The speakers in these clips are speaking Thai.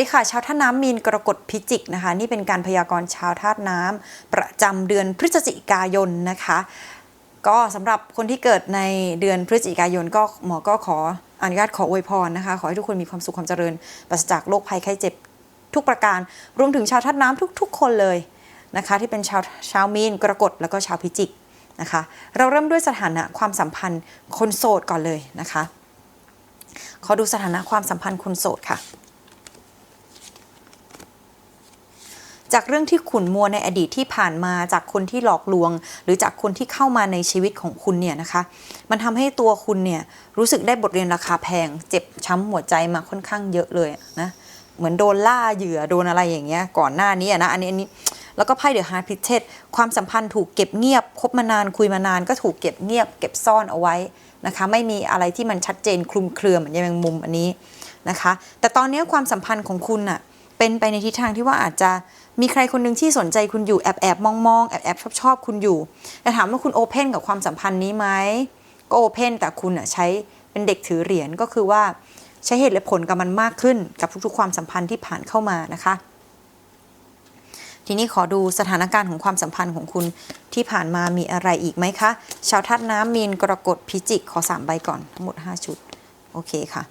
ดีค่ะ ชาวท่าน้ำมีนกรกฎพิจิกนะคะ นี่เป็นการพยากรณ์ชาวธาน้ำประจำเดือนพฤศจิกายนนะคะ ก็สำหรับคนที่เกิดในเดือนพฤศจิกายนก็หมอก็ขออนุญาตขออวยพรนะคะ ขอให้ทุกคนมีความสุขความเจริญปราศจากโรคภัยไข้เจ็บทุกประการ รวมถึงชาวธาน้ำทุก ๆ คนเลยนะคะ ที่เป็นชาวชาวมีนกรกฎแล้วก็ชาวพิจิกนะคะ เราเริ่มด้วยสถานะความสัมพันธ์คนโสดก่อนเลยนะคะ ขอดูสถานะความสัมพันธ์คนโสดค่ะ จากเรื่องที่ขุ่นมัวในอดีตที่ผ่านมาจากคนที่หลอกลวง หรือจากคนที่เข้ามาในชีวิตของคุณเนี่ยนะคะ มันทำให้ตัวคุณเนี่ยรู้สึกได้บทเรียนราคาแพง เจ็บช้ำหัวใจมาค่อนข้างเยอะเลยนะเหมือนโดนล่าเหยื่อโดนอะไรอย่างเงี้ยก่อนหน้านี้อะนะอันนี้อันนี้แล้วก็ไพ่เดอะฮาร์ดพิเชตความสัมพันธ์ถูกเก็บเงียบคบมานานคุยมานานก็ถูกเก็บเงียบ เก็บซ่อนเอาไว้นะคะไม่มีอะไรที่มันชัดเจนคลุมเครือเหมือนยายแมงมุมอันนี้นะคะ แต่ตอนนี้ความสัมพันธ์ของคุณอะเป็นไปในทิศทางที่ว่าอาจจะ มีใครคนหนึ่งที่สนใจคุณอยู่แอบแอบมองมองแอบแอบชอบชอบคุณอยู่แต่ถามว่าคุณโอเพนกับความสัมพันธ์นี้ไหมก็โอเพนแต่คุณอะใช้เป็นเด็กถือเหรียญก็คือว่าใช้เหตุและผลกับมันมากขึ้นกับทุกๆ ความสัมพันธ์ที่ผ่านเข้ามานะคะ ทีนี้ขอดูสถานการณ์ของความสัมพันธ์ของคุณที่ผ่านมามีอะไรอีกไหมคะ ชาวธาตุน้ำมีนกรกฎพิจิกขอสามใบก่อนทั้งหมด 5 ชุด โอเคค่ะ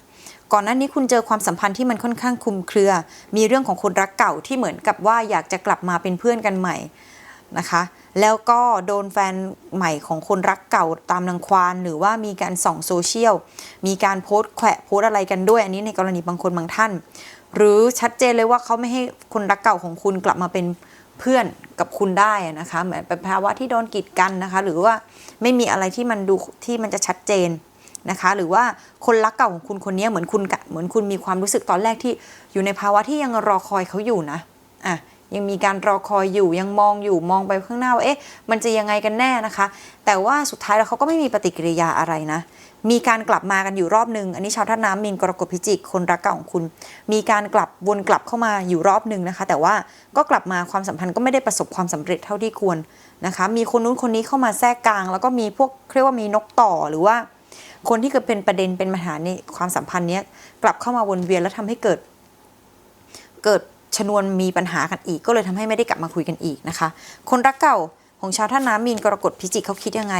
ก่อนหน้านี้คุณเจอความสัมพันธ์ที่มันค่อนข้างคลุมเครือ มีเรื่องของคนรักเก่าที่เหมือนกับว่าอยากจะกลับมาเป็นเพื่อนกันใหม่นะคะ แล้วก็โดนแฟนใหม่ของคนรักเก่าตามรังควานหรือว่ามีการส่องโซเชียล มีการโพสต์แขวะโพสต์อะไรกันด้วย อันนี้ในกรณีบางคนบางท่าน หรือชัดเจนเลยว่าเขาไม่ให้คนรักเก่าของคุณกลับมาเป็นเพื่อนกับคุณได้นะคะเหมือนเป็นภาวะที่โดนกีดกันนะคะ หรือว่าไม่มีอะไรที่มันดูที่มันจะชัดเจน นะคะ หรือว่าคนรักเก่าของคุณคนนี้เหมือนคุณเหมือนคุณมีความรู้สึกตอนแรกที่อยู่ในภาวะที่ยังรอคอยเขาอยู่นะอะยังมีการรอคอยอยู่ยังมองอยู่มองไปข้างหน้าว่าเอ๊ะมันจะยังไงกันแน่นะคะ แต่ว่าสุดท้ายแล้วเขาก็ไม่มีปฏิกิริยาอะไรนะ มีการกลับมากันอยู่รอบหนึ่งอันนี้ชาวท่าน้ำมีนกรกฎพิจิกคนรักเก่าของคุณ มีการกลับวนกลับเข้ามาอยู่รอบหนึ่งนะคะ แต่ว่าก็กลับมาความสัมพันธ์ก็ไม่ได้ประสบความสำเร็จเท่าที่ควรนะคะ มีคนนู้นคนนี้เข้ามาแทรกกลาง แล้วก็มีพวกเรียกว่ามีนกต่อหรือว่า คนที่เกิดเป็นประเด็นเป็นปัญหาในความสัมพันธ์เนี้ยกลับเข้ามาวนเวียนแล้วทำให้เกิด เกิดชนวนมีปัญหากันอีก ก็เลยทำให้ไม่ได้กลับมาคุยกันอีกนะคะ คนรักเก่าของชาวท่าน้ำมีนกรกฎพิจิกเขาคิดยังไง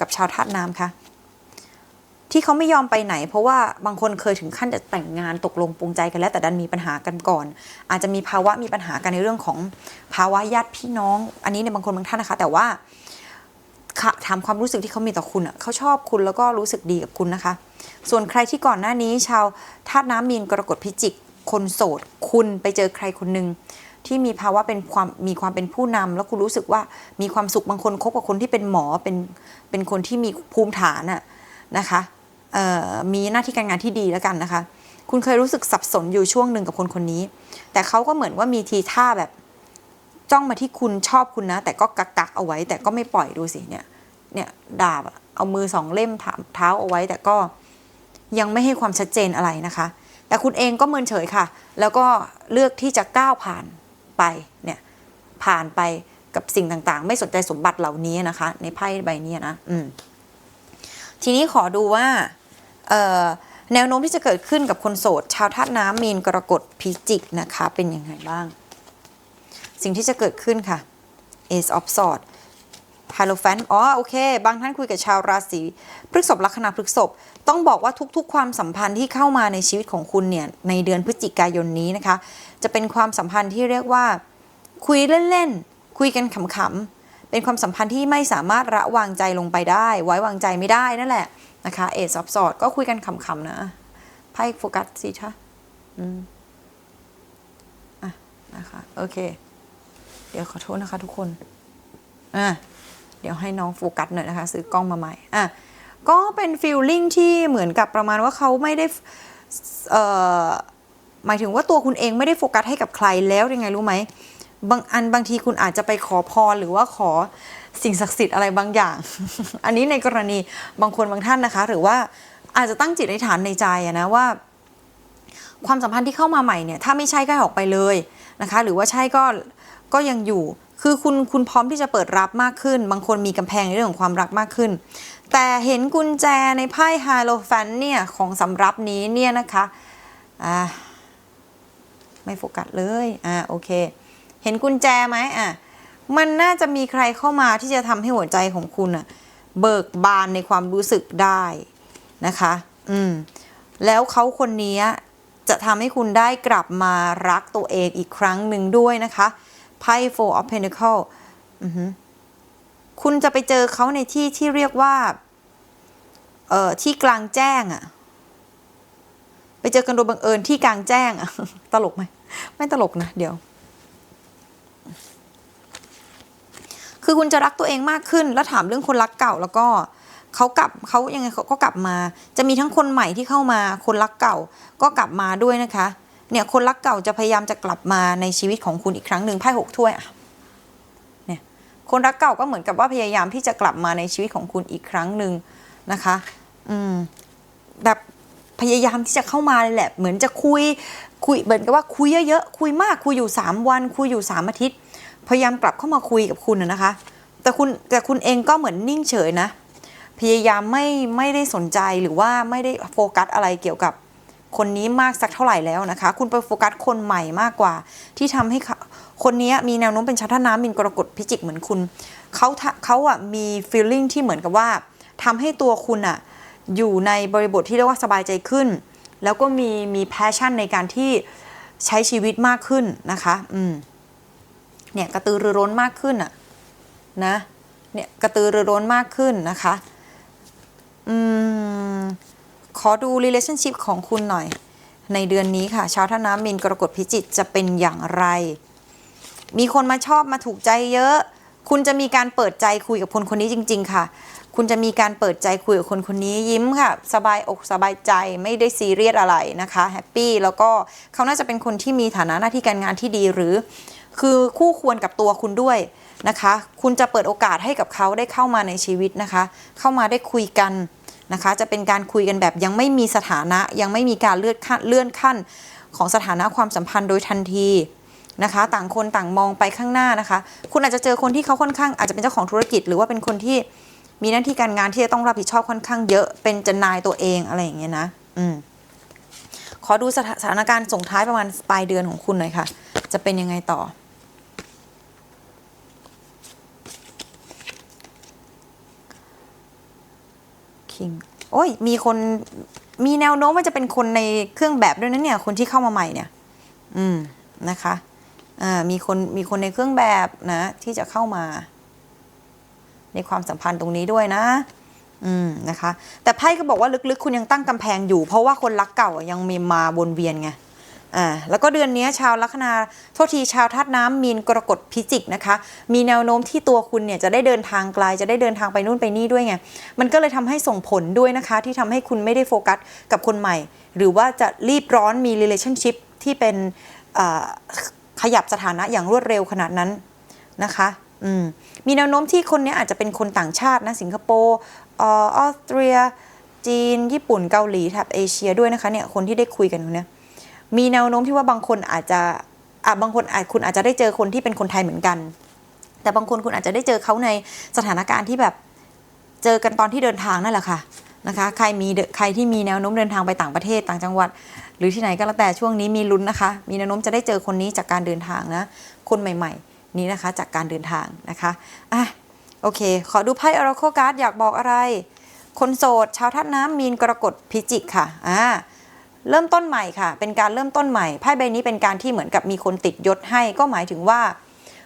กับชาวท่าน้ำคะที่เขาไม่ยอมไปไหน เพราะว่าบางคนเคยถึงขั้นจะแต่งงานตกลงปรงใจกันแล้ว แต่ดันมีปัญหากันก่อน อาจจะมีภาวะมีปัญหากันในเรื่องของภาวะญาติพี่น้อง อันนี้ในบางคนบางท่านนะคะ แต่ว่า ถามความรู้สึกที่เขามีต่อคุณอะเขาชอบคุณแล้วก็รู้สึกดีกับคุณนะคะ ส่วนใครที่ก่อนหน้านี้ชาวธาตุน้ำมีนกรกฎพิจิก คนโสด คุณไปเจอใครคนหนึ่งที่มีภาวะเป็นความมีความเป็นผู้นำแล้วคุณรู้สึกว่ามีความสุขบางคนคบกับคนที่เป็นหมอเป็นเป็นคนที่มีภูมิฐานอะนะคะมีหน้าที่การงานที่ดีแล้วกันนะคะ คุณเคยรู้สึกสับสนอยู่ช่วงหนึ่งกับคนคนนี้ แต่เขาก็เหมือนว่ามีทีท่าแบบ จ้องมาที่คุณชอบคุณนะ แต่ก็กักกักเอาไว้ แต่ก็ไม่ปล่อยดูสิเนี่ย เนี่ยดาบเอามือสองเล่มถามเท้าเอาไว้ แต่ก็ยังไม่ให้ความชัดเจนอะไรนะคะ แต่คุณเองก็เมินเฉยค่ะ แล้วก็เลือกที่จะก้าวผ่านไปเนี่ยผ่านไปกับสิ่งต่างๆ ไม่สนใจสมบัติเหล่านี้นะคะ ในไพ่ใบนี้นะอืมทีนี้ขอดูว่าเอ่อแนวโน้มที่จะเกิดขึ้นกับคนโสด ชาวธาตุน้ำมีนกรกฎพิจิกนะคะ เป็นยังไงบ้าง สิ่งที่จะเกิดขึ้นค่ะ Ace of Swords ไฮโลแฟนอ๋อ โอเค บางท่านคุยกับชาวราศีพฤษภลัคนาพฤษภต้องบอกว่าทุกๆ ความสัมพันธ์ที่เข้ามาในชีวิตของคุณเนี่ย ในเดือนพฤศจิกายนนี้นะคะ จะเป็นความสัมพันธ์ที่เรียกว่า คุยเล่นๆ คุยกันขำๆ เป็นความสัมพันธ์ที่ไม่สามารถระวางใจลงไปได้ ไว้วางใจไม่ได้นั่นแหละนะคะเอซอฟสอดก็คุยกันขำๆนะไพ่โฟกัสสิคะอืมอะนะคะ โอเค ดี๋ยวขอโทษนะคะทุกคนอะเดี๋ยวให้น้องโฟกัสหน่อยนะคะ ซื้อกล้องมาใหม่อะก็เป็นฟีลลิ่งที่เหมือนกับประมาณว่าเขาไม่ได้เอ่อหมายถึงว่าตัวคุณเองไม่ได้โฟกัสให้กับใครแล้วยังไงรู้ไหมบางอันบางทีคุณอาจจะไปขอพรหรือว่าขอสิ่งศักดิ์สิทธิ์อะไรบางอย่าง อันนี้ในกรณีบางคนบางท่านนะคะ หรือว่าอาจจะตั้งจิตอธิษฐานในใจนะว่า ความสัมพันธ์ที่เข้ามาใหม่เนี่ยถ้าไม่ใช่ก็ออกไปเลยนะคะ หรือว่าใช่ก็ ก็ยังอยู่ คือคุณคุณพร้อมที่จะเปิดรับมากขึ้น บางคนมีกำแพงในเรื่องของความรักมากขึ้น แต่เห็นกุญแจในไพ่ไฮโลแฟนเนี่ยของสำรับนี้เนี่ยนะคะอ่าไม่โฟกัสเลยอ่าโอเค เห็นกุญแจไหมอะมันน่าจะมีใครเข้ามาที่จะทำให้หัวใจของคุณอะเบิกบานในความรู้สึกได้นะคะ อืม แล้วเขาคนนี้จะทำให้คุณได้กลับมารักตัวเองอีกครั้งหนึ่งด้วยนะคะ ไพ่ Four of pentacle คุณจะไปเจอเขาในที่ที่เรียกว่า เอ่อ ที่กลางแจ้งอะไปเจอกันโดยบังเอิญที่กลางแจ้งอะตลกไหม ไม่ตลกนะ เดี๋ยว คือคุณจะรักตัวเองมากขึ้น แล้วถามเรื่องคนรักเก่าแล้วก็เขากลับเขายังไงเขาก็กลับมา จะมีทั้งคนใหม่ที่เข้ามา คนรักเก่าก็กลับมาด้วยนะคะ เนี่ยคนรักเก่าจะพยายามจะกลับมาในชีวิตของคุณอีกครั้งหนึ่งไพ่หกถ้วยอะเนี่ยคนรักเก่าก็เหมือนกับว่าพยายามที่จะกลับมาในชีวิตของคุณอีกครั้งหนึ่งนะคะ อืมแบบพยายามที่จะเข้ามาเลยแหละเหมือนจะคุยคุยเหมือนกับว่าคุยเยอะๆคุยมากคุยอยู่ 3 วัน คุยอยู่ 3 อาทิตย์ พยายามกลับเข้ามาคุยกับคุณนะนะคะ แต่คุณแต่คุณเองก็เหมือนนิ่งเฉยนะ พยายามไม่ไม่ได้สนใจหรือว่าไม่ได้โฟกัสอะไรเกี่ยวกับ คนนี้มากสักเท่าไหร่แล้วนะคะ คุณไปโฟกัสคนใหม่มากกว่า ที่ทำให้คนนี้มีแนวโน้มเป็นชัทน้ำมินกรกฎพิจิกเหมือนคุณเขาเขาอะมี feeling ที่เหมือนกับว่าทำให้ตัวคุณอะอยู่ในบริบทที่เรียกว่าสบายใจขึ้น แล้วก็มีมี passion ในการที่ใช้ชีวิตมากขึ้นนะคะ อืม เนี่ยกระตือรือร้นมากขึ้นอะนะ เนี่ยกระตือรือร้นมากขึ้นนะคะ อืม ขอดู relationship ของคุณหน่อย ในเดือนนี้ค่ะ ชาวท่าน้ำมินกรกฎพิจิตจะเป็นอย่างไร มีคนมาชอบมาถูกใจเยอะ คุณจะมีการเปิดใจคุยกับคนคนนี้จริง ๆ ค่ะ คุณจะมีการเปิดใจคุยกับคนคนนี้ยิ้มค่ะ สบายอกสบายใจไม่ได้ซีเรียสอะไรนะคะแฮปปี้แล้วก็เขาน่าจะเป็นคนที่มีฐานะหน้าที่การงานที่ดีหรือ คือคู่ควรกับตัวคุณด้วยนะคะ คุณจะเปิดโอกาสให้กับเขาได้เข้ามาในชีวิตนะคะ เข้ามาได้คุยกัน นะคะ จะเป็นการคุยกันแบบยังไม่มีสถานะยังไม่มีการเลื่อนขั้นเลื่อนขั้นของสถานะความสัมพันธ์โดยทันทีนะคะ ต่างคนต่างมองไปข้างหน้านะคะ คุณอาจจะเจอคนที่เขาค่อนข้างอาจจะเป็นเจ้าของธุรกิจ หรือว่าเป็นคนที่มีหน้าที่การงานที่จะต้องรับผิดชอบค่อนข้างเยอะ เป็นจนายตัวเองอะไรอย่างเงี้ยนะ อืม ขอดูสถานการณ์ส่งท้ายประมาณปลายเดือนของคุณหน่อยค่ะ จะเป็นยังไงต่อ คิงโอ้ย มีคนมีแนวโน้มว่าจะเป็นคนในเครื่องแบบด้วยนะเนี่ย คนที่เข้ามาใหม่เนี่ย อืมนะคะอ่ามีคนมีคนในเครื่องแบบนะ ที่จะเข้ามา ในความสัมพันธ์ตรงนี้ด้วยนะ อืมนะคะ แต่ไพ่ก็บอกว่าลึกๆ คุณยังตั้งกำแพงอยู่ เพราะว่าคนรักเก่ายังมีมาวนเวียนไง อ่าแล้วก็เดือนนี้ชาวลัคนาโทษทีชาวธาตุน้ำมีนกรกฎพิจิกนะคะ มีแนวโน้มที่ตัวคุณเนี่ยจะได้เดินทางไกลจะได้เดินทางไปนู่นไปนี่ด้วยไงมันก็เลยทำให้ส่งผลด้วยนะคะ ที่ทำให้คุณไม่ได้โฟกัสกับคนใหม่ หรือว่าจะรีบร้อนมี relationship ที่เป็นขยับสถานะอย่างรวดเร็วขนาดนั้นนะคะมมีแนวโน้มที่คนนี้อาจจะเป็นคนต่างชาตินะสิงคโปร์ออสเตรีย จีน ญี่ปุ่นเกาหลีแถบเอเชียด้วยนะคะเนี่ยคนที่ได้คุยกันคนเนี้ย มีแนวโน้มที่ว่าบางคนอาจจะอะบางคนอาจคุณอาจจะได้เจอคนที่เป็นคนไทยเหมือนกัน แต่บางคนคุณอาจจะได้เจอเขาในสถานการณ์ที่แบบเจอกันตอนที่เดินทางนั่นแหละค่ะนะคะใครมีใครที่มีแนวโน้มเดินทางไปต่างประเทศต่างจังหวัด หรือที่ไหนก็แล้วแต่ช่วงนี้มีลุ้นนะคะ มีแนวโน้มจะได้เจอคนนี้จากการเดินทางนะคนใหม่ ๆ นี้นะคะจากการเดินทางนะคะอะโอเค ขอดูไพ่ Oracle Card อยากบอกอะไร คนโสดชาวธาตุน้ำมีนกรกฎพิจิกค่ะอ่า เริ่มต้นใหม่ค่ะ เป็นการเริ่มต้นใหม่ไพ่ใบนี้เป็นการที่เหมือนกับมีคนติดยศให้ก็หมายถึงว่า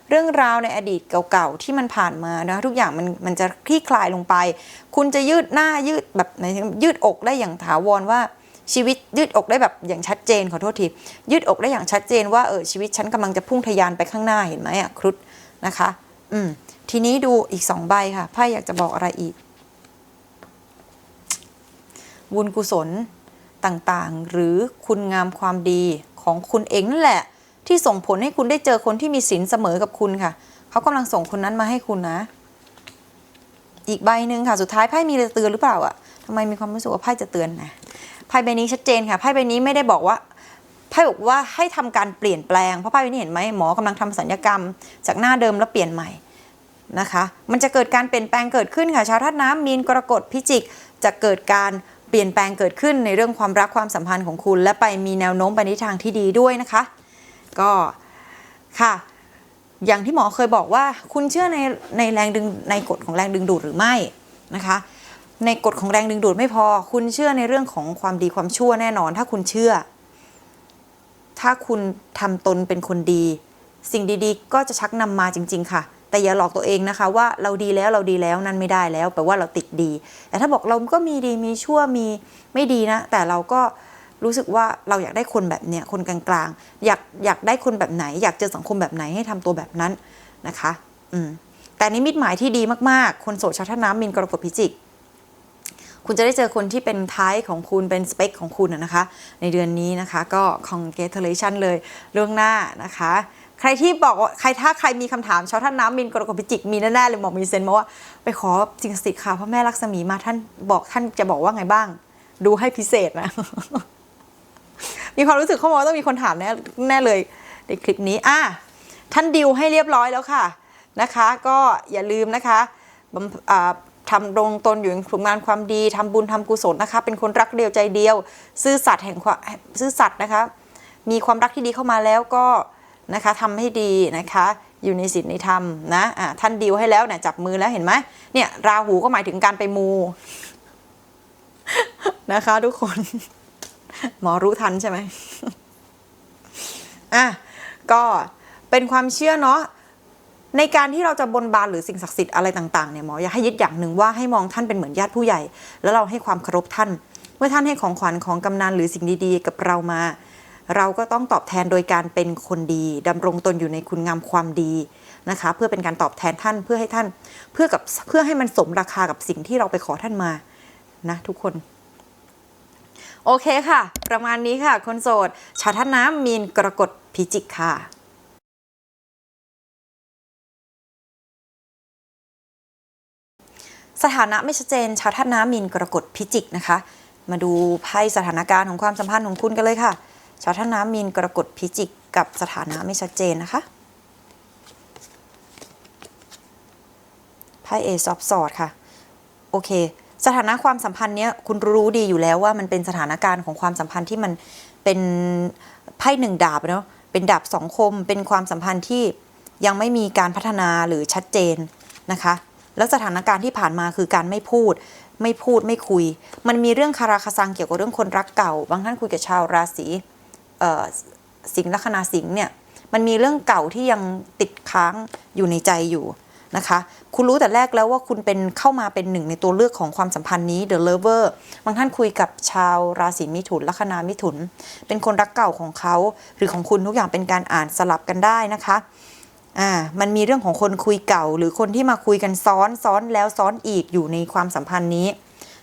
เรื่องราวในอดีตเก่าๆที่มันผ่านมานะทุกอย่างมันมันจะคลี่คลายลงไป คุณจะยืดหน้ายืดแบบไหนยืดอกได้อย่างถาวรว่าชีวิตยืดอกได้แบบอย่างชัดเจนขอโทษทียืดอกได้อย่างชัดเจนว่าเออชีวิตฉันกำลังจะพุ่งทะยานไปข้างหน้าเห็นไหมอะครุฑนะคะ อืมทีนี้ดูอีกสองใบค่ะไพ่อยากจะบอกอะไรอีก บุญกุศล ต่างๆ หรือคุณงามความดีของคุณเองนั่นแหละ ที่ส่งผลให้คุณได้เจอคนที่มีศีลเสมอกับคุณค่ะ เขากำลังส่งคนนั้นมาให้คุณนะ อีกใบหนึ่งค่ะสุดท้ายไพ่มีอะไรจะเตือนหรือเปล่าอะทำไมมีความรู้สึกว่าไพ่จะเตือนนะไพ่ใบนี้ชัดเจนค่ะไพ่ใบนี้ไม่ได้บอกว่าไพ่บอกว่าให้ทำการเปลี่ยนแปลงเพราะไพ่ใบนี้เห็นไหมหมอกำลังทำสัญญกรรม จากหน้าเดิมแล้วเปลี่ยนใหม่นะคะ มันจะเกิดการเปลี่ยนแปลงเกิดขึ้นค่ะ ชาวธาตุน้ำมีนกรกฎพิจิก จะเกิดการ เปลี่ยนแปลงเกิดขึ้นในเรื่องความรักความสัมพันธ์ของคุณ และไปมีแนวโน้มไปในทางที่ดีด้วยนะคะ ก็ค่ะ อย่างที่หมอเคยบอกว่า คุณเชื่อในในแรงดึงในกฎของแรงดึงดูดหรือไม่นะคะ ในกฎของแรงดึงดูดไม่พอ คุณเชื่อในเรื่องของความดีความชั่วแน่นอน ถ้าคุณเชื่อ ถ้าคุณทำตนเป็นคนดี สิ่งดีๆ ก็จะชักนำมาจริง ๆ ค่ะ แต่อย่าหลอกตัวเองนะคะว่าเราดีแล้วเราดีแล้วนั่นไม่ได้แล้วแปลว่าเราติดดี แต่ถ้าบอกเราก็มีดีมีชั่วมีไม่ดีนะ แต่เราก็รู้สึกว่าเราอยากได้คนแบบเนี้ยคนกลางๆ อยากอยากได้คนแบบไหน อยากเจอสังคมแบบไหนให้ทำตัวแบบนั้นนะคะ อืมแต่นิมิตหมายที่ดีมากๆ คนโสดชาวท่าน้ำมินกรกฎพิจิก คุณจะได้เจอคนที่เป็นท้ายของคุณเป็นสเปคของคุณนะนะคะ ในเดือนนี้นะคะ ก็ congratulation เลยเรื่องหน้านะคะ ใครที่บอกว่าใครถ้าใครมีคำถามชาวท่านน้ำมินกรกฎพิจิกมีแน่ๆเลยบอกมีเซนมาว่าไปขอสิ่งศักดิ์สิทธิ์ค่ะพระแม่ลักษมีมาท่านบอกท่านจะบอกว่าไงบ้าง ดูให้พิเศษนะ มีความรู้สึกเขาบอกว่าต้องมีคนถามแน่แน่เลยในคลิปนี้อะท่านดิวให้เรียบร้อยแล้วค่ะนะคะ ก็อย่าลืมนะคะบำอ่าทำรงตนอยู่ในกลุ่มงานความดีทำบุญทำกุศลนะคะ เป็นคนรักเดียวใจเดียว ซื่อสัตย์แห่งความซื่อสัตย์นะคะ มีความรักที่ดีเข้ามาแล้วก็ นะคะทำให้ดีนะคะอยู่ในศีลในธรรมนะะท่านดิวให้แล้วเนี่ยจับมือแล้วเห็นไหมเนี่ยราหูก็หมายถึงการไปมูนะคะทุกคน หมอรู้ทันใช่ไหมอะก็เป็นความเชื่อเนาะในการที่เราจะบนบานหรือสิ่งศักดิ์สิทธิ์อะไรต่างๆเนี่ยหมออยากให้ยึดอย่างหนึ่งว่าให้มองท่านเป็นเหมือนญาติผู้ใหญ่ แล้วเราให้ความเคารพท่าน เมื่อท่านให้ของขวัญของกำนันหรือสิ่งดีๆ กับเรามา เราก็ต้องตอบแทนโดยการเป็นคนดีดำรงตนอยู่ในคุณงามความดีนะคะ เพื่อเป็นการตอบแทนท่านเพื่อให้ท่านเพื่อกับเพื่อให้มันสมราคากับสิ่งที่เราไปขอท่านมานะทุกคน โอเคค่ะ ประมาณนี้ค่ะ คนโสด ชาวท่าน้ำมีนกรกฎพิจิกค่ะสถานะไม่ชัดเจน ชาวท่าน้ำมีนกรกฎพิจิกนะคะ มาดูไพ่สถานการณ์ของความสัมพันธ์ของคุณกันเลยค่ะ ชาวท่าน้ำมีนกรกฎพิจิกกับสถานะไม่ชัดเจนนะคะไพ่เอซอฟสอดค่ะ โอเค สถานะความสัมพันธ์เนี้ยคุณรู้ดีอยู่แล้วว่ามันเป็นสถานการณ์ของความสัมพันธ์ที่มันเป็นไพ่หนึ่งดาบเนาะเป็นดาบสองคม เป็นความสัมพันธ์ที่ยังไม่มีการพัฒนาหรือชัดเจนนะคะ แล้วสถานการณ์ที่ผ่านมาคือการไม่พูด ไม่พูดไม่คุย มันมีเรื่องคาราคาซังเกี่ยวกับเรื่องคนรักเก่า บางท่านคุยกับชาวราศี สิงห์ลัคนาสิงห์เนี่ยมันมีเรื่องเก่าที่ยังติดค้างอยู่ในใจอยู่นะคะ คุณรู้แต่แรกแล้วว่าคุณเป็นเข้ามาเป็นหนึ่งในตัวเลือกของความสัมพันธ์นี้ The Lover บางท่านคุยกับชาวราศีมิถุนลัคนามิถุน เป็นคนรักเก่าของเขา หรือของคุณทุกอย่างเป็นการอ่านสลับกันได้นะคะอ่ามันมีเรื่องของคนคุยเก่า หรือคนที่มาคุยกันซ้อนซ้อนแล้วซ้อนอีกอยู่ในความสัมพันธ์นี้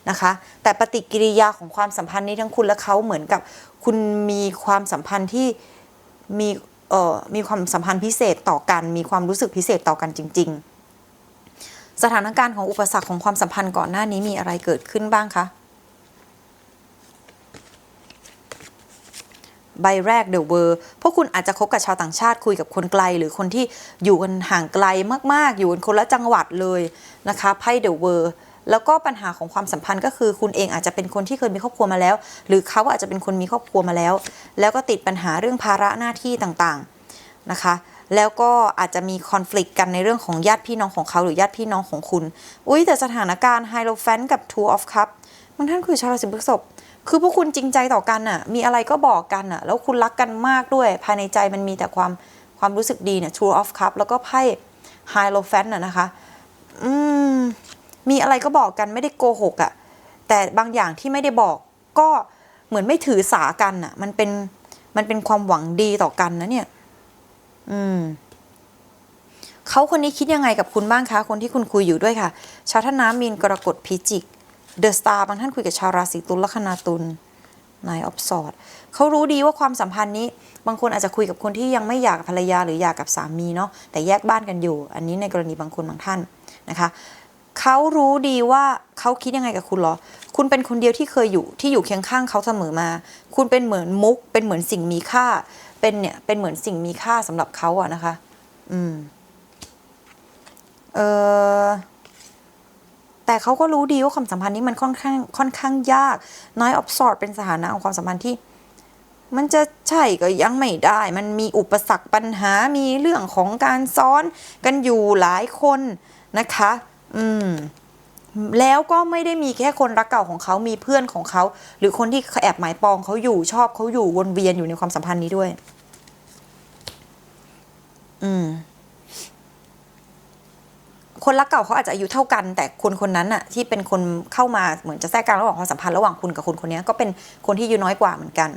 นะคะ แต่ปฏิกิริยาของความสัมพันธ์นี้ทั้งคุณและเขาเหมือนกับ คุณมีความสัมพันธ์ที่มีเอ่อมีความสัมพันธ์พิเศษต่อกัน มีความรู้สึกพิเศษต่อกันจริง ๆ สถานการณ์ของอุปสรรคของความสัมพันธ์ก่อนหน้านี้มีอะไรเกิดขึ้นบ้างคะใบแรกเด e w เวอร์พวกคุณอาจจะคบกับชาวต่างชาติคุยกับคนไกล หรือคนที่อยู่กันห่างไกลมากๆ อยู่กันคนละจังหวัดเลยนะคะไพ่เด e w เวอร์ แล้วก็ปัญหาของความสัมพันธ์ก็คือคุณเองอาจจะเป็นคนที่เคยมีครอบครัวมาแล้ว หรือเขาอาจจะเป็นคนมีครอบครัวมาแล้ว แล้วก็ติดปัญหาเรื่องภาระหน้าที่ต่างๆนะคะ แล้วก็อาจจะมีคอน FLICT กันในเรื่องของญาติพี่น้องของเขาหรือญาติพี่น้องของคุณ อุ้ยแต่สถานการณ์ไฮโลแฟนกับ Two of Cup บางท่านคือชาวราศีพฤษภคือพวกคุณจริงใจต่อกันอะมีอะไรก็บอกกันอะแล้วคุณรักกันมากด้วย ภายในใจมันมีแต่ความความรู้สึกดีเนี่ย Two of Cup แล้วก็ไพ่ไฮโลแฟนอะนะคะ อืม มีอะไรก็บอกกันไม่ได้โกหกอะแต่บางอย่างที่ไม่ได้บอกก็เหมือนไม่ถือสากันอะมันเป็นมันเป็นความหวังดีต่อกันนะเนี่ย อืมเขาคนนี้คิดยังไงกับคุณบ้างคะ คนที่คุณคุยอยู่ด้วยค่ะ ชาวท่าน้ำมีนกรกฎพิจิก เดอะสตาร์บางท่านคุยกับชาวราศีตุลลัคนาตุลนายออฟสอดเขารู้ดีว่าความสัมพันธ์นี้ บางคนอาจจะคุยกับคนที่ยังไม่อยากกับภรรยาหรืออยากกับสามีเนาะแต่แยกบ้านกันอยู่ อันนี้ในกรณีบางคนบางท่านนะคะ เขารู้ดีว่าเขาคิดยังไงกับคุณหรอ คุณเป็นคนเดียวที่เคยอยู่ที่อยู่เคียงข้างเขาเสมอมา คุณเป็นเหมือนมุก เป็นเหมือนสิ่งมีค่า เป็นเนี่ย เป็นเหมือนสิ่งมีค่าสำหรับเขาอะนะคะ อืม เออแต่เขาก็รู้ดีว่าความสัมพันธ์นี้มันค่อนข้างค่อนข้างยาก น้อยออฟสอดเป็นสถานะของความสัมพันธ์ที่ มันจะใช่ก็ยังไม่ได้ มันมีอุปสรรคปัญหา มีเรื่องของการซ้อนกันอยู่หลายคนนะคะ อืมแล้วก็ไม่ได้มีแค่คนรักเก่าของเขามีเพื่อนของเขา หรือคนที่แอบหมายปองเขาอยู่ชอบเขาอยู่วนเวียนอยู่ในความสัมพันธ์นี้ด้วย อืม คนรักเก่าเขาอาจจะอายุเท่ากัน แต่คนคนนั้นอะที่เป็นคนเข้ามาเหมือนจะแทรกกลางระหว่างความสัมพันธ์ระหว่างคุณกับคนคนนี้ก็เป็นคนที่อายุน้อยกว่าเหมือนกัน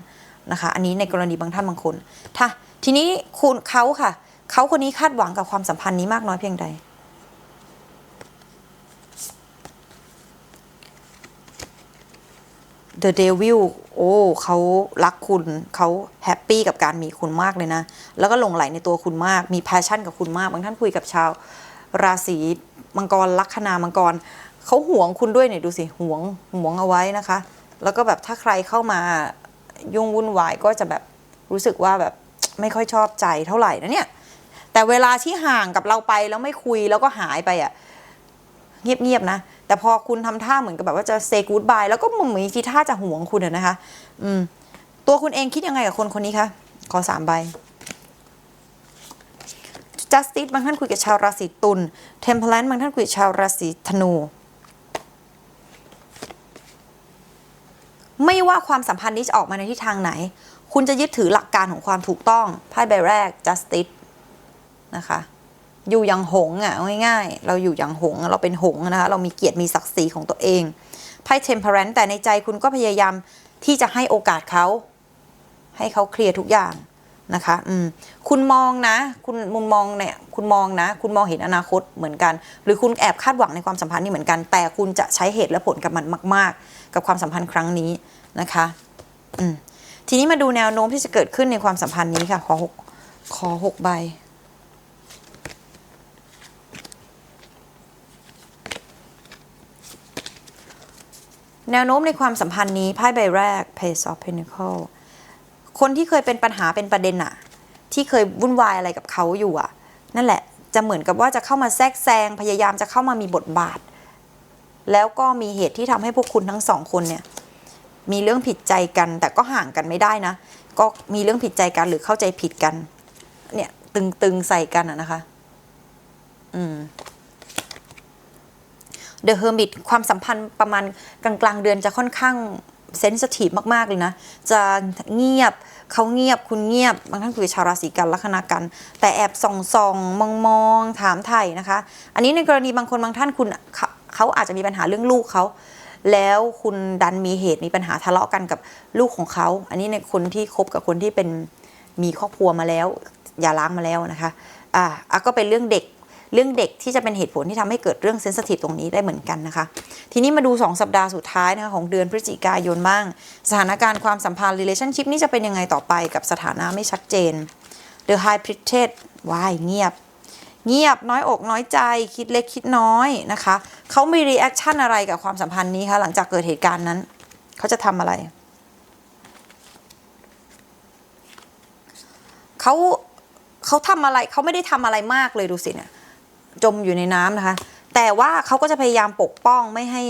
นะคะ อันนี้ในกรณีบางท่านบางคนถ้าทีนี้คุณเขาค่ะเขาคนนี้คาดหวังกับความสัมพันธ์นี้มากน้อยเพียงใด The Devil โอ้เขารักคุณเขาแฮปปี้กับการมีคุณมากเลยนะ แล้วก็หลงไหลในตัวคุณมาก มีแพชชั่นกับคุณมาก บางท่านคุยกับชาว ราศีมังกรลัคนามังกรเขาหวงคุณด้วยเนี่ยดูสิหวงหวงเอาไว้นะคะ แล้วก็แบบถ้าใครเข้ามายุ่งวุ่นวายก็จะแบบรู้สึกว่าแบบไม่ค่อยชอบใจเท่าไหร่นะเนี่ยแต่เวลาที่ห่างกับเราไปแล้วไม่คุยแล้วก็หายไปอะ่ะเงียบๆนะ แต่พอคุณทำท่าเหมือนกับแบบว่าจะ say goodbye แล้วก็เหมือนมีทีท่าจะห่วงคุณนะคะ อืม ตัวคุณเองคิดยังไงกับคนคนนี้คะ ขอสามใบ justice บางท่านคุยกับชาวราศีตุล temperance บางท่านคุยกับชาวราศีธนู ไม่ว่าความสัมพันธ์นี้จะออกมาในทิศทางไหน คุณจะยึดถือหลักการของความถูกต้องไพ่ใบแรก justice นะคะ อยู่อย่างหงอะง่ายๆ เราอยู่อย่างหงเราเป็นหงนะคะเรามีเกียรติมีศักดิ์ศรีของตัวเองไพ่ temperance แต่ในใจคุณก็พยายามที่จะให้โอกาสเขาให้เขาเคลียร์ทุกอย่างนะคะอืมคุณมองนะ คุณมุมมองเนี่ยคุณมองนะ คุณมองเห็นอนาคตเหมือนกัน หรือคุณแอบคาดหวังในความสัมพันธ์นี้เหมือนกัน แต่คุณจะใช้เหตุและผลกับมันมาก ๆ กับความสัมพันธ์ครั้งนี้นะคะอืมทีนี้มาดูแนวโน้มที่จะเกิดขึ้นในความสัมพันธ์นี้ค่ะขอหกขอหกใบ แนวโน้มในความสัมพันธ์นี้ไพ่ใบแรก Page of Pentacles คนที่เคยเป็นปัญหาเป็นประเด็นอะที่เคยวุ่นวายอะไรกับเขาอยู่อะนั่นแหละจะเหมือนกับว่าจะเข้ามาแทรกแซงพยายามจะเข้ามามีบทบาท แล้วก็มีเหตุที่ทำให้พวกคุณทั้งสองคนเนี่ยมีเรื่องผิดใจกัน แต่ก็ห่างกันไม่ได้นะ ก็มีเรื่องผิดใจกันหรือเข้าใจผิดกัน เนี่ยตึงๆใส่กันอะนะคะ อืม The Hermit ความสัมพันธ์ประมาณกลางๆเดือนจะค่อนข้างเซนสทีฟมาก ๆ เลยนะ จะเงียบเขาเงียบคุณเงียบบางท่านคุยกับชาวราศีกันลัคนากัน แต่แอบส่องส่องมองมองถามไถ่นะคะ อันนี้ในกรณีบางคนบางท่านคุณเขาเขาอาจจะมีปัญหาเรื่องลูกเขาแล้วคุณดันมีเหตุมีปัญหาทะเลาะกันกับลูกของเขา อันนี้ในคนที่คบกับคนที่เป็นมีครอบครัวมาแล้วอย่าล้างมาแล้วนะคะอ่าอะก็เป็นเรื่องเด็ก เรื่องเด็กที่จะเป็นเหตุผลที่ทำให้เกิดเรื่องเซนสทีฟตรงนี้ได้เหมือนกันนะคะ ทีนี้มาดู 2 สัปดาห์สุดท้ายนะคะของเดือนพฤศจิกายนบ้าง สถานการณ์ความสัมพันธ์ relationship นี่จะเป็นยังไงต่อไปกับสถานะไม่ชัดเจน The High Priestess วายเงียบ เงียบน้อยอกน้อยใจคิดเล็กคิดน้อยนะคะเขามีรีแอคชั่นอะไรกับความสัมพันธ์นี้คะหลังจากเกิดเหตุการณ์นั้นเขาจะทำอะไรเขาเขาทำอะไรเขาไม่ได้ทำอะไรมากเลยดูสิเนี่ย จมอยู่ในน้ำนะคะ แต่ว่าเขาก็จะพยายามปกป้องไม่ให้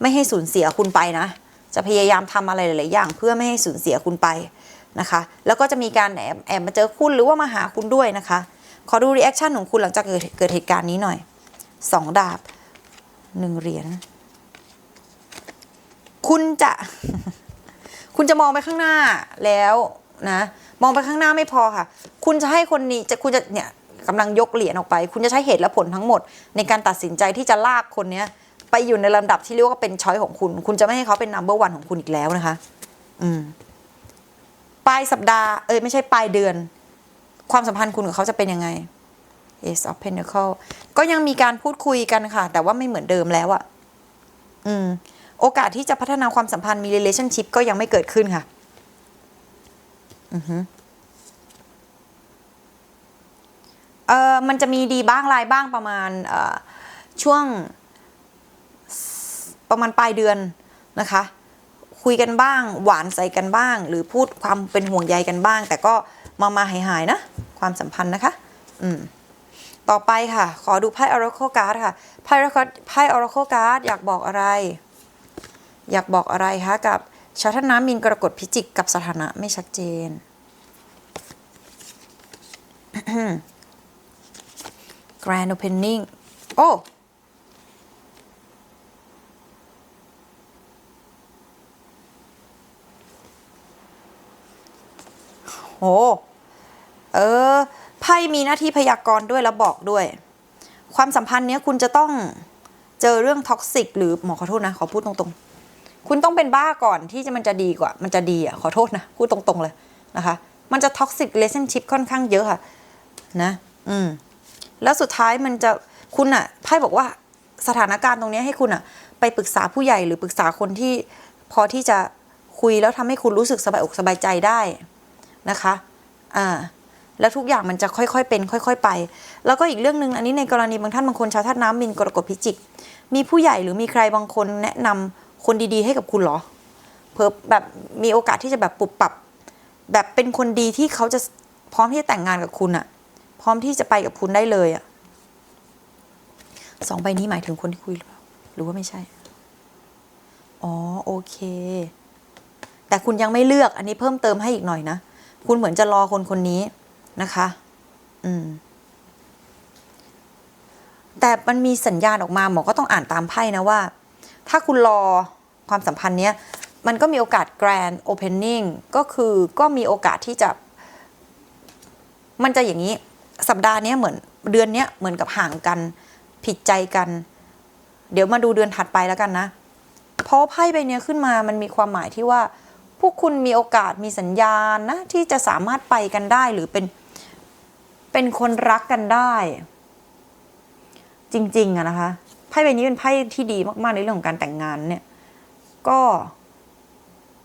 ไม่ให้สูญเสียคุณไปนะ จะพยายามทำอะไรหลาย ๆ อย่าง เพื่อไม่ให้สูญเสียคุณไปนะคะ แล้วก็จะมีการแอบแอบมาเจอคุณหรือว่ามาหาคุณด้วยนะคะ ขอดูรีแอคชั่นของคุณหลังจากเกิดเกิดเหตุการณ์นี้หน่อยสองดาบหนึ่งเหรียญคุณจะคุณจะมองไปข้างหน้าแล้วนะ มองไปข้างหน้าไม่พอค่ะ คุณจะให้คนนี้จะคุณจะเนี่ย กำลังยกเหรียญออกไป คุณจะใช้เหตุและผลทั้งหมด ในการตัดสินใจที่จะลากคนเนี้ยไปอยู่ในลำดับที่เรียกว่าเป็นช้อยของคุณ คุณจะไม่ให้เขาเป็นนัมเบอร์วันของคุณอีกแล้วนะคะ อืมปลายสัปดาห์เอ้ยไม่ใช่ปลายเดือน ความสัมพันธ์คุณกับเขาจะเป็นยังไง Ace of Pentacle ก็ยังมีการพูดคุยกันค่ะ แต่ว่าไม่เหมือนเดิมแล้วอะอืม โอกาสที่จะพัฒนาความสัมพันธ์มี relationship ก็ยังไม่เกิดขึ้นค่ะ อือฮึ เออมันจะมีดีบ้างลายบ้างประมาณเออช่วงประมาณปลายเดือนนะคะ คุยกันบ้าง หวานใส่กันบ้าง หรือพูดความเป็นห่วงใยกันบ้าง แต่ก็มามาหายหายๆนะ ความสัมพันธ์นะคะ อืมต่อไปค่ะ ขอดูไพ่ Oracle Card ค่ะ ไพ่ Oracle ไพ่ Oracle Card อยากบอกอะไร อยากบอกอะไรคะกับชาวท่านน้ำมีนกรกฎพิจิกกับสถานะไม่ชัดเจน Grand Opening โอ้โห เออ ไพ่มีหน้าที่พยากรณ์ด้วยแล้วบอกด้วย ความสัมพันธ์เนี้ยคุณจะต้องเจอเรื่องท็อกซิกหรือหมอขอโทษนะ ขอพูดตรงๆ คุณต้องเป็นบ้าก่อนที่จะมันจะดีกว่า มันจะดีอะ ขอโทษนะ พูดตรงๆเลยนะคะ มันจะท็อกซิกเลชั่นชิพค่อนข้างเยอะค่ะ นะ อืม แล้วสุดท้ายมันจะคุณอะไพ่บอกว่าสถานการณ์ตรงนี้ให้คุณอะไปปรึกษาผู้ใหญ่หรือปรึกษาคนที่พอที่จะคุยแล้วทำให้คุณรู้สึกสบายอกสบายใจได้นะคะอ่าแล้วทุกอย่างมันจะค่อยๆ เป็น ค่อย ๆ ไป แล้วก็อีกเรื่องหนึ่งอันนี้ในกรณีบางท่านบางคนชาวธาตุน้ำมินกรกฎพิจิก มีผู้ใหญ่หรือมีใครบางคนแนะนำคนดีๆ ให้กับคุณเหรอเพิ่แบบมีโอกาสที่จะแบบปรับปรับ แบบเป็นคนดีที่เขาจะพร้อมที่จะแต่งงานกับคุณอะ พร้อมที่จะไปกับคุณได้เลยอะสองใบนี้หมายถึงคนที่คุยหรือเปล่าหรือว่าไม่ใช่ อ๋อโอเค แต่คุณยังไม่เลือกอันนี้เพิ่มเติมให้อีกหน่อยนะ คุณเหมือนจะรอคนคนนี้นะคะ อืม แต่มันมีสัญญาณออกมาหมอก็ต้องอ่านตามไพ่นะว่า ถ้าคุณรอความสัมพันธ์เนี้ย มันก็มีโอกาส grand opening ก็คือก็มีโอกาสที่จะ มันจะอย่างนี้ สัปดาห์นี้เหมือนเดือนนี้เหมือนกับห่างกันผิดใจกัน เดี๋ยวมาดูเดือนถัดไปแล้วกันนะ เพราะไพ่ใบนี้ขึ้นมามันมีความหมายที่ว่า พวกคุณมีโอกาสมีสัญญาณนะ ที่จะสามารถไปกันได้หรือเป็น เป็นคนรักกันได้ จริง ๆอะนะคะไพ่ใบนี้เป็นไพ่ที่ดีมากๆในเรื่องของการแต่งงานเนี่ย ก็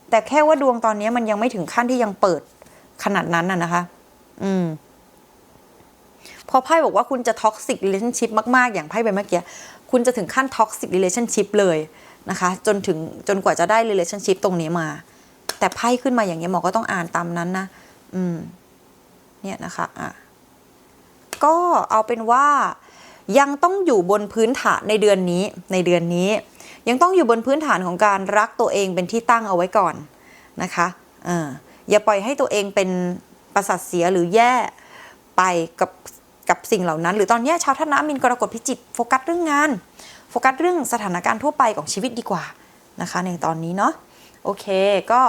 แต่แค่ว่าดวงตอนนี้มันยังไม่ถึงขั้นที่ยังเปิดขนาดนั้นน่ะนะคะ อืม พอไพ่บอกว่าคุณจะท็อกซิก a t i o n s h i p มาก ๆ อย่างไพ่ใบเมื่อกี้ คุณจะถึงขั้นท็อกซิก relationship เลยนะคะ จนถึงจนกว่าจะได้ relationship ตรงนี้มา แต่ไพ่ขึ้นมาอย่างเงี้หมอก็ต้องอ่านตามนั้นนะ อืม เนี่ยนะคะอะก็เอาเป็นว่ายังต้องอยู่บนพื้นฐานในเดือนนี้ ในเดือนนี้ ยังต้องอยู่บนพื้นฐานของการรักตัวเองเป็นที่ตั้งเอาไว้ก่อนนะคะเอออย่าปล่อยให้ตัวเองเป็นประสาทเสียหรือแย่ไปกับ กับสิ่งเหล่านั้น หรือตอนนี้ชาวท่าน้ำมินกรกฎพิจิตโฟกัสเรื่องงาน โฟกัสเรื่องสถานการณ์ทั่วไปของชีวิตดีกว่านะคะ ในตอนนี้เนาะโอเค ก็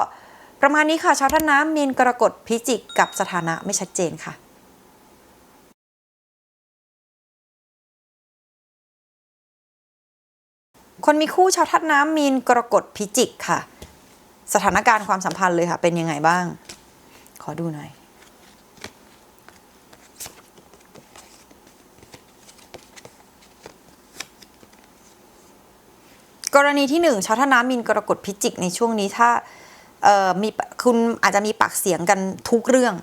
ประมาณนี้ค่ะ ชาวท่าน้ำมินกรกฎพิจิกกับสถานะไม่ชัดเจนค่ะคนมีคู่ชาวทัดน้ำมีนกรกฎพิจิกค่ะ สถานการณ์ความสัมพันธ์เลยค่ะ เป็นยังไงบ้าง ขอดูหน่อย กรณีที่หนึ่งชาวท่ามีนกรกฎพิจิกในช่วงนี้ถ้ามีคุณอาจจะมีปากเสียงกันทุกเรื่อง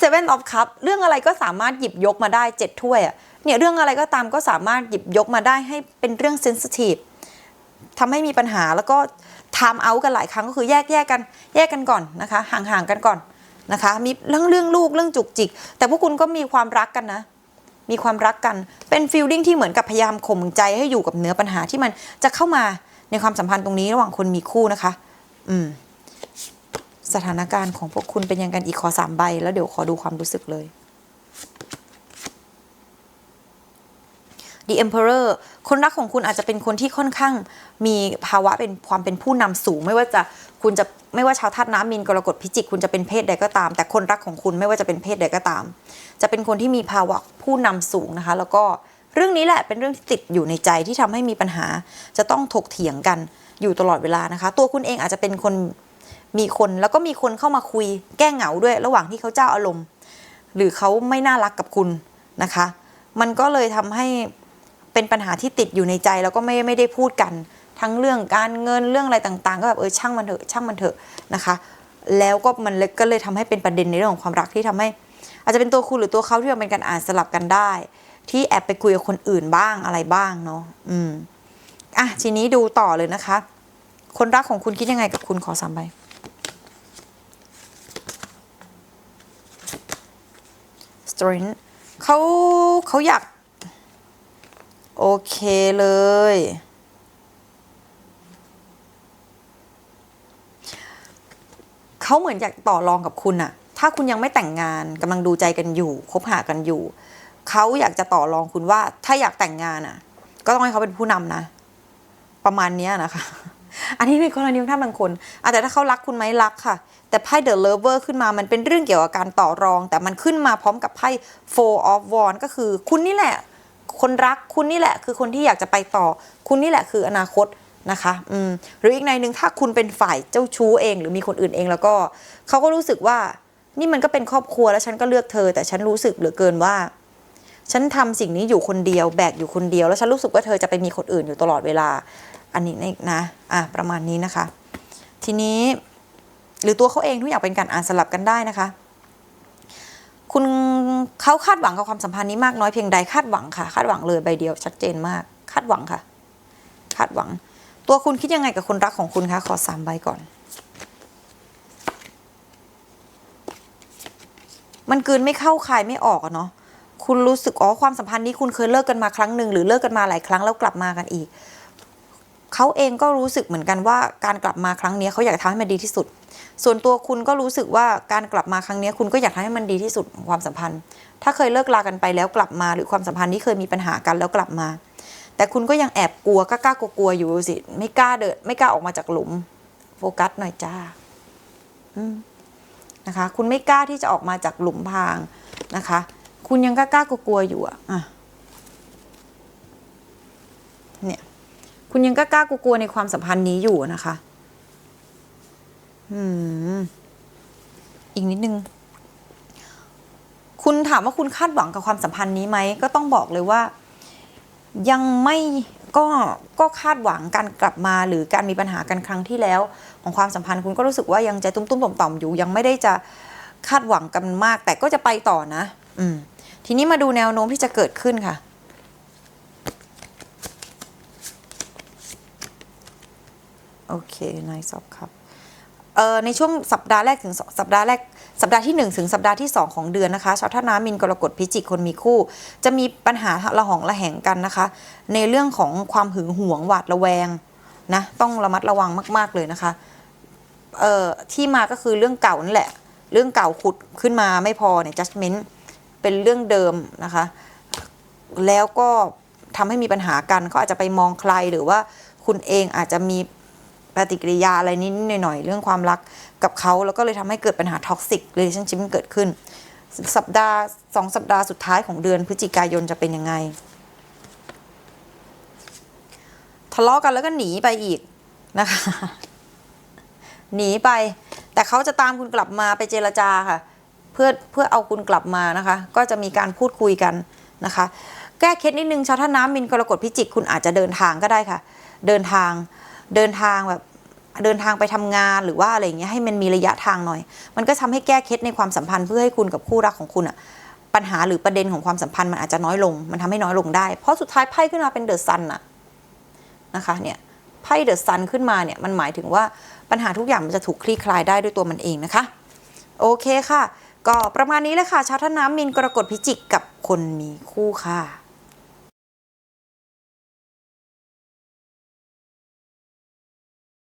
Seven of Cup เรื่องอะไรก็สามารถหยิบยกมาได้เจ็ดถ้วยอะเนี่ยเรื่องอะไรก็ตามก็สามารถหยิบยกมาได้ให้เป็นเรื่องเซนซิทีฟทำให้มีปัญหาแล้วก็ time out กันหลายครั้งก็คือแยกแยกกันแยกกันก่อนนะคะห่างๆกันก่อนนะคะ มีเรื่องเรื่องลูกเรื่องจุกจิก แต่พวกคุณก็มีความรักกันนะ มีความรักกัน เป็นฟีลลิ่งที่เหมือนกับพยายามข่มใจให้อยู่กับเนื้อปัญหาที่มันจะเข้ามาในความสัมพันธ์ตรงนี้ระหว่างคนมีคู่นะคะ อืม สถานการณ์ของพวกคุณเป็นยังไงกันอีกขอสามใบ แล้วเดี๋ยวขอดูความรู้สึกเลย The Emperor คนรักของคุณอาจจะเป็นคนที่ค่อนข้างมีภาวะเป็นความเป็นผู้นำสูง ไม่ว่าจะคุณจะไม่ว่าชาวธาตุน้ำมินกรกฎพิจิกคุณจะเป็นเพศใดก็ตาม แต่คนรักของคุณไม่ว่าจะเป็นเพศใดก็ตาม จะเป็นคนที่มีภาวะผู้นำสูงนะคะ แล้วก็เรื่องนี้แหละเป็นเรื่องที่ติดอยู่ในใจที่ทำให้มีปัญหา จะต้องถกเถียงกันอยู่ตลอดเวลานะคะ ตัวคุณเองอาจจะเป็นคนมีคนแล้วก็มีคนเข้ามาคุยแก้เหงาด้วย ระหว่างที่เขาเจ้าอารมณ์ หรือเขาไม่น่ารักกับคุณนะคะ มันก็เลยทำให้เป็นปัญหาที่ติดอยู่ในใจแล้วก็ไม่ไม่ได้พูดกัน ทั้งเรื่องการเงินเรื่องอะไรต่าง ๆ ก็แบบเออช่างมันเถอะช่างมันเถอะนะคะ แล้วก็มันก็เลยทำให้เป็นประเด็นในเรื่องของความรักที่ทำให้ อาจจะเป็นตัวคุณหรือตัวเขาที่มันเป็นการอ่านสลับกันได้ ที่แอบไปคุยกับคนอื่นบ้างอะไรบ้างเนาะอืมอะทีนี้ดูต่อเลยนะคะ คนรักของคุณคิดยังไงกับคุณขอสามใบ strength เขาเขาอยาก โอเคเลยเขาเหมือนอยากต่อรองกับคุณอะ ถ้าคุณยังไม่แต่งงานกำลังดูใจกันอยู่ คบหากันอยู่ เขาอยากจะต่อรองคุณว่า ถ้าอยากแต่งงานอะ ก็ต้องให้เขาเป็นผู้นำนะ ประมาณนี้นะคะ อันนี้ในกรณีของท่านบางคนอาจจะถ้าเขารักคุณไหมรักค่ะ แต่ไพ่ The Lover ขึ้นมามันเป็นเรื่องเกี่ยวกับการต่อรอง แต่มันขึ้นมาพร้อมกับไพ่ Four of Wands ก็คือ คุณนี่แหละ คนรักคุณนี่แหละ คือคนที่อยากจะไปต่อ คุณนี่แหละคืออนาคตนะคะอืมหรืออีกในหนึ่งถ้าคุณเป็นฝ่ายเจ้าชู้เอง หรือมีคนอื่นเองแล้วก็เขาก็รู้สึกว่า นี่มันก็เป็นครอบครัวแล้วฉันก็เลือกเธอ แต่ฉันรู้สึกเหลือเกินว่า ฉันทำสิ่งนี้อยู่คนเดียวแบกอยู่คนเดียว แล้วฉันรู้สึกว่าเธอจะไปมีคนอื่นอยู่ตลอดเวลา อันนี้นะอะประมาณนี้นะคะ ทีนี้หรือตัวเขาเองทุกอย่างเป็นการอ่านสลับกันได้นะคะ คุณเขาคาดหวังกับความสัมพันธ์นี้มากน้อยเพียงใดคาดหวังค่ะ คาดหวังเลยใบเดียวชัดเจนมาก คาดหวังค่ะ คาดหวัง ตัวคุณคิดยังไงกับคนรักของคุณคะขอสามใบก่อน มันกืนไม่เข้าคายไม่ออกอะเนาะคุณรู้สึกอ๋อความสัมพันธ์นี้คุณเคยเลิกกันมาครั้งหนึ่งหรือเลิกกันมาหลายครั้งแล้วกลับมากันอีกเขาเองก็รู้สึกเหมือนกันว่าการกลับมาครั้งนี้เขาอยากทำให้มันดีที่สุด ส่วนตัวคุณก็รู้สึกว่าการกลับมาครั้งนี้คุณก็อยากทำให้มันดีที่สุดความสัมพันธ์ ถ้าเคยเลิกลากันไปแล้วกลับมา หรือความสัมพันธ์นี้เคยมีปัญหากันแล้วกลับมา แต่คุณก็ยังแอบกลัวกล้ากล้ากลัวอยู่สิไม่กล้าเดิน ไม่กล้าออกมาจากหลุม โฟกัสหน่อยจ้า อืม นะคะ คุณไม่กล้าที่จะออกมาจากหลุมพรางนะคะ คุณยังกล้ากล้ากลัวๆอยู่อะอะเนี่ยคุณยังกล้ากล้ากลัวๆในความสัมพันธ์นี้อยู่นะคะอืมอีกนิดนึง คุณถามว่าคุณคาดหวังกับความสัมพันธ์นี้ไหมก็ต้องบอกเลยว่า ยังไม่ ก็ก็คาดหวังการกลับมาหรือการมีปัญหากันครั้งที่แล้ว ของความสัมพันธ์คุณก็รู้สึกว่ายังใจตุ้มๆต่อมๆอยู่ ยังไม่ได้จะคาดหวังกันมาก แต่ก็จะไปต่อนะ อืม ทีนี้มาดูแนวโน้มที่จะเกิดขึ้นค่ะ โอเคนายสอบครับเอ่อในช่วงสัปดาห์แรกถึงสัปดาห์แรก สัปดาห์ที่ 1 ถึงสัปดาห์ที่ 2 ของเดือนนะคะชาวท่าน้ำมินกรกฎพิจิกคนมีคู่ จะมีปัญหาระหองระแหงกันนะคะ ในเรื่องของความหึงหวงหวาดระแวงนะต้องระมัดระวังมาก ๆเลยนะคะเอ่อที่มาก็คือเรื่องเก่านั่นแหละ เรื่องเก่าขุดขึ้นมาไม่พอเนี่ย judgment เป็นเรื่องเดิมนะคะ แล้วก็ทำให้มีปัญหากันเขาอาจจะไปมองใครหรือว่าคุณเองอาจจะมี ปฏิกิริยาอะไรนิดหน่อยๆเรื่องความรักกับเขาแล้วก็เลยทำให้เกิดปัญหาท็อกซิกเ a t i o n s h i p เกิดขึ้น สัปดาห์สองสัปดาห์สุดท้ายของเดือนพฤศจิกายนจะเป็นยังไง ทะเลาะกันแล้วก็หนีไปอีกนะคะ หนีไป แต่เขาจะตามคุณกลับมาไปเจรจาค่ะ เพื่อเพื่อเอาคุณกลับมานะคะ ก็จะมีการพูดคุยกันนะคะ แก้เคล็ดนิดนึงชาวท่าน้ำมินกรกฎพิจิกคุณอาจจะเดินทางก็ได้ค่ะ เดินทาง เดินทางแบบเดินทางไปทำงานหรือว่าอะไรเงี้ยให้มันมีระยะทางหน่อย มันก็ทำให้แก้เคล็ดในความสัมพันธ์เพื่อให้คุณกับคู่รักของคุณอะปัญหาหรือประเด็นของความสัมพันธ์มันอาจจะน้อยลง มันทำให้น้อยลงได้ เพราะสุดท้ายไพ่ขึ้นมาเป็นเดอะซันอะนะคะเนี่ยไพ่เดอะซันขึ้นมาเนี่ยมันหมายถึงว่าปัญหาทุกอย่างมันจะถูกคลี่คลายได้ด้วยตัวมันเองนะคะ โอเคค่ะ ก็ประมาณนี้แหละค่ะชาวท่าน้ำมินกรกฎพิจิกกับคนมีคู่ค่ะ